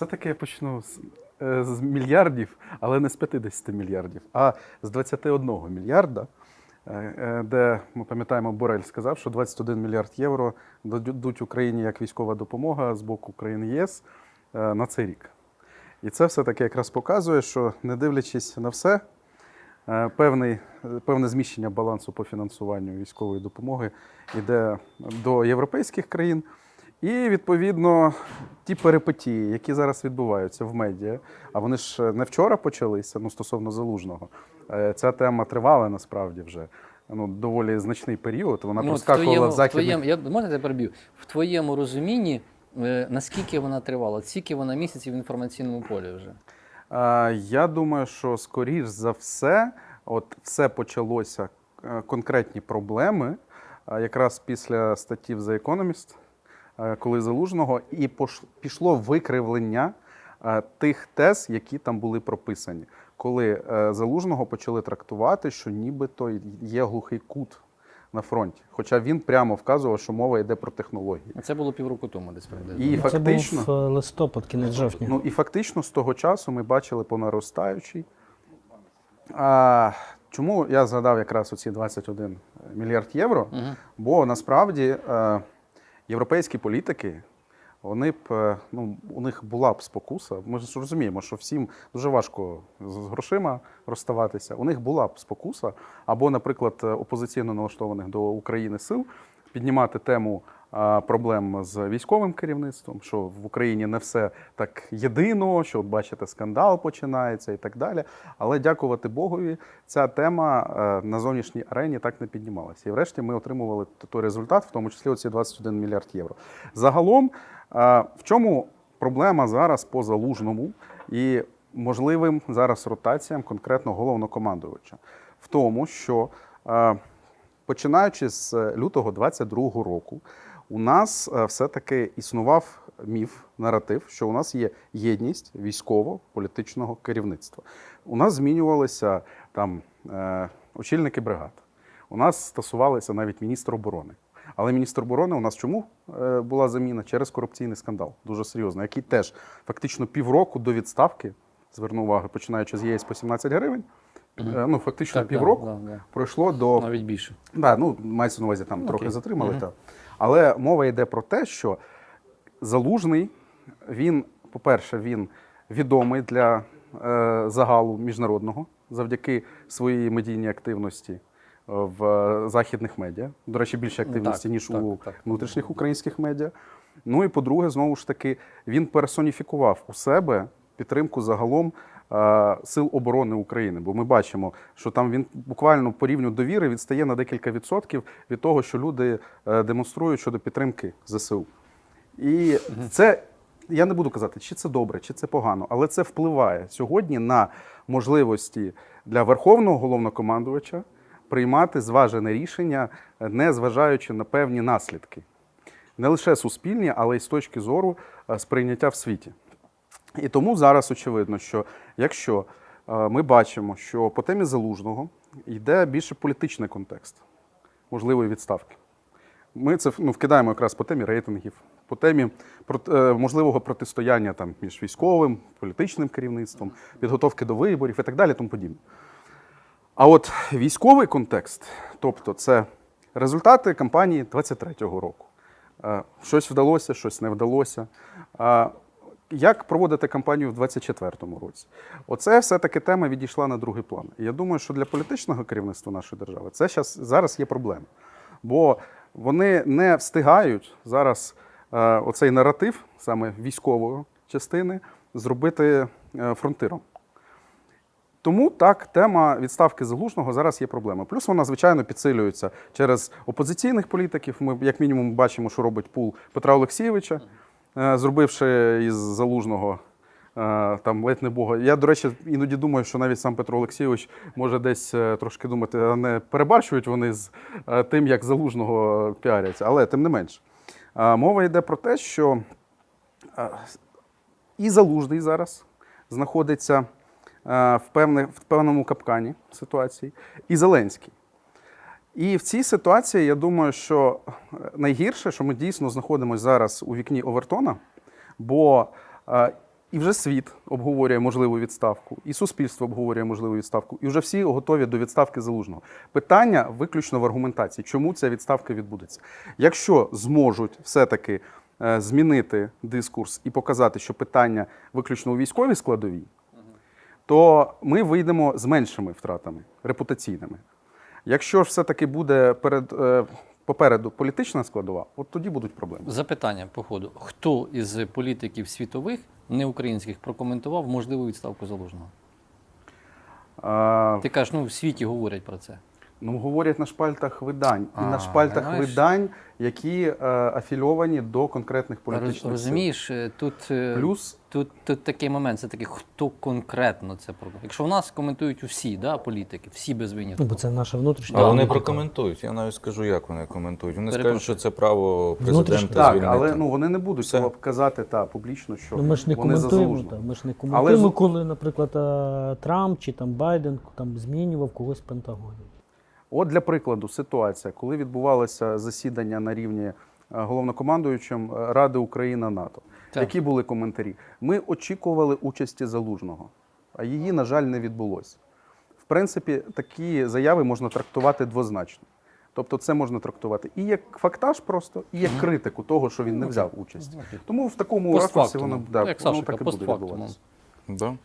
Все-таки я почну з, е, з мільярдів, але не з 50 мільярдів, а з 21 мільярда, е, е, де ми пам'ятаємо, Борель сказав, що 21 мільярд євро дадуть Україні як військова допомога з боку України ЄС на цей рік. І це все-таки якраз показує, що не дивлячись на все, певний, певне зміщення балансу по фінансуванню військової допомоги йде до європейських країн. І відповідно ті перипетії, які зараз відбуваються в медіа, а вони ж не вчора почалися, ну стосовно залужного. Е, Ця тема тривала насправді вже ну доволі значний період. Вона Ну, проскакувала в в західних твоєму, я можна тебе переб'ю? В твоєму розумінні, е, наскільки вона тривала? Скільки вона місяців в інформаційному полі вже? Е, Я думаю, що скоріш за все, от все почалося е, конкретні проблеми, е, якраз після статті в The Economist, е, коли залужного, і пішло викривлення е, тих тез, які там були прописані. Коли е, залужного почали трактувати, що нібито є глухий кут на фронті. Хоча він прямо вказував, що мова йде про технології. Це було півроку тому десь приблизно. І Це фактично. був е, листопад, кінець жовтня. Ну і фактично з того часу ми бачили по наростаючій. А, чому я згадав якраз оці 21 мільярд євро? Мгм. Бо насправді е, європейські політики, вони б е, ну, у них була б спокуса. Ми ж розуміємо, що всім дуже важко з грошима розставатися. У них була б спокуса, або, наприклад, е, опозиційно налаштованих до України сил піднімати тему проблем з військовим керівництвом, що в Україні не все так єдино, що бачите, скандал починається і так далі. Але дякувати Богові, ця тема е, на зовнішній арені так не піднімалася. І врешті ми отримували той результат, в тому числі оці 21 мільярд євро. Загалом, е, в чому проблема зараз по залужному і можливим зараз ротаціям конкретно головнокомандувача? В тому, що е, починаючи з лютого 22-го року, у нас е, все-таки існував міф, наратив, що у нас є єдність військово-політичного керівництва. У нас змінювалися там е, очільники бригад. У нас стосувалися навіть міністр оборони. Але міністр оборони у нас чому е, була заміна? Через корупційний скандал, дуже серйозно, який теж фактично півроку до відставки, зверну увагу, починаючи з ЄС по 17 гривень, е, ну фактично Так, півроку да, да, да. пройшло до Навіть більше. Да, ну, мається на увазі, там Ну, трохи окей. затримали. Мгм. Та. Але мова йде про те, що залужний, він, по-перше, він відомий для е, загалу міжнародного завдяки своїй медійній активності е, в е, західних медіа. До речі, більше активності, Так, ніж так, у так. внутрішніх українських медіа. Ну і по-друге, знову ж таки, він персоніфікував у себе підтримку загалом сил оборони України. Бо ми бачимо, що там він буквально по рівню довіри відстає на декілька відсотків від того, що люди е, демонструють щодо підтримки ЗСУ. І це я не буду казати, чи це добре, чи це погано, але це впливає сьогодні на можливості для верховного головнокомандувача приймати зважене рішення, е, не зважаючи на певні наслідки. Не лише суспільні, але й з точки зору е, сприйняття в світі. І тому зараз очевидно, що якщо е, ми бачимо, що по темі залужного йде більше політичний контекст можливої відставки. Ми це ну, вкидаємо якраз по темі рейтингів, по темі е, можливого протистояння там, між військовим, політичним керівництвом, підготовки до виборів і так далі. Тому подібне. А от військовий контекст, тобто це результати кампанії 23-го року. Е, Щось вдалося, щось не вдалося. Як проводити кампанію в 24-му році? Оце все-таки тема відійшла на другий план. І я думаю, що для політичного керівництва нашої держави це щас, зараз є проблема. Бо вони не встигають зараз е, оцей наратив, саме військової частини, зробити е, фронтиром. Тому так, тема відставки залужного зараз є проблема. Плюс вона, звичайно, підсилюється через опозиційних політиків. Ми, як мінімум, бачимо, що робить пул Петра Олексійовича, зробивши із залужного е, там ледь не Бога. Я, до речі, іноді думаю, що навіть сам Петро Олексійович може десь е, трошки думати, а не перебарщують вони з е, тим, як залужного піаряться. Але тим не менш, Е, мова йде про те, що е, і залужний зараз знаходиться е, в певному капкані ситуації, і Зеленський. І в цій ситуації я думаю, що е, найгірше, що ми дійсно знаходимося зараз у вікні Овертона, бо е, І вже світ обговорює можливу відставку, і суспільство обговорює можливу відставку, і вже всі готові до відставки залужного. Питання виключно в аргументації, чому ця відставка відбудеться. Якщо зможуть все-таки е, змінити дискурс і показати, що питання виключно у військовій складовій, то ми вийдемо з меншими втратами репутаційними. Якщо ж все-таки буде перед, е, попереду політична складова, от тоді будуть проблеми. Запитання по ходу. Хто із політиків світових, не українських, прокоментував можливу відставку залужного? А, Ти кажеш, ну в світі говорять про це. Ну, говорять на шпальтах видань. І на шпальтах знаєш. видань, які е, афільовані до конкретних політичних сил. Розумієш, е, тут, е, Плюс тут, тут такий момент, це такий, хто конкретно це про. Якщо в нас коментують усі да, політики, всі без винятку. Ну, бо це наша внутрішня. А вони прокоментують. Я навіть скажу, як вони коментують. Вони Перепрошую. скажуть, що це право президента так, але ну вони не будуть цього казати та публічно, що Ну, ми ж не вони за коментуємо, та, ми ж не коментуємо, з- коли, наприклад, е, Трамп чи там Байден там змінював когось в Пентагоні. От для прикладу, ситуація, коли відбувалося засідання на рівні е, головнокомандуючим е, Ради Україна НАТО. Так. Які були коментарі? Ми очікували участі залужного, а її, на жаль, не відбулося. В принципі, такі заяви можна трактувати двозначно. Тобто, це можна трактувати і як фактаж, просто, і як критику того, що він не взяв участь. Тому в такому ракурсі воно, да, Як воно так і буде відбуватися. Да?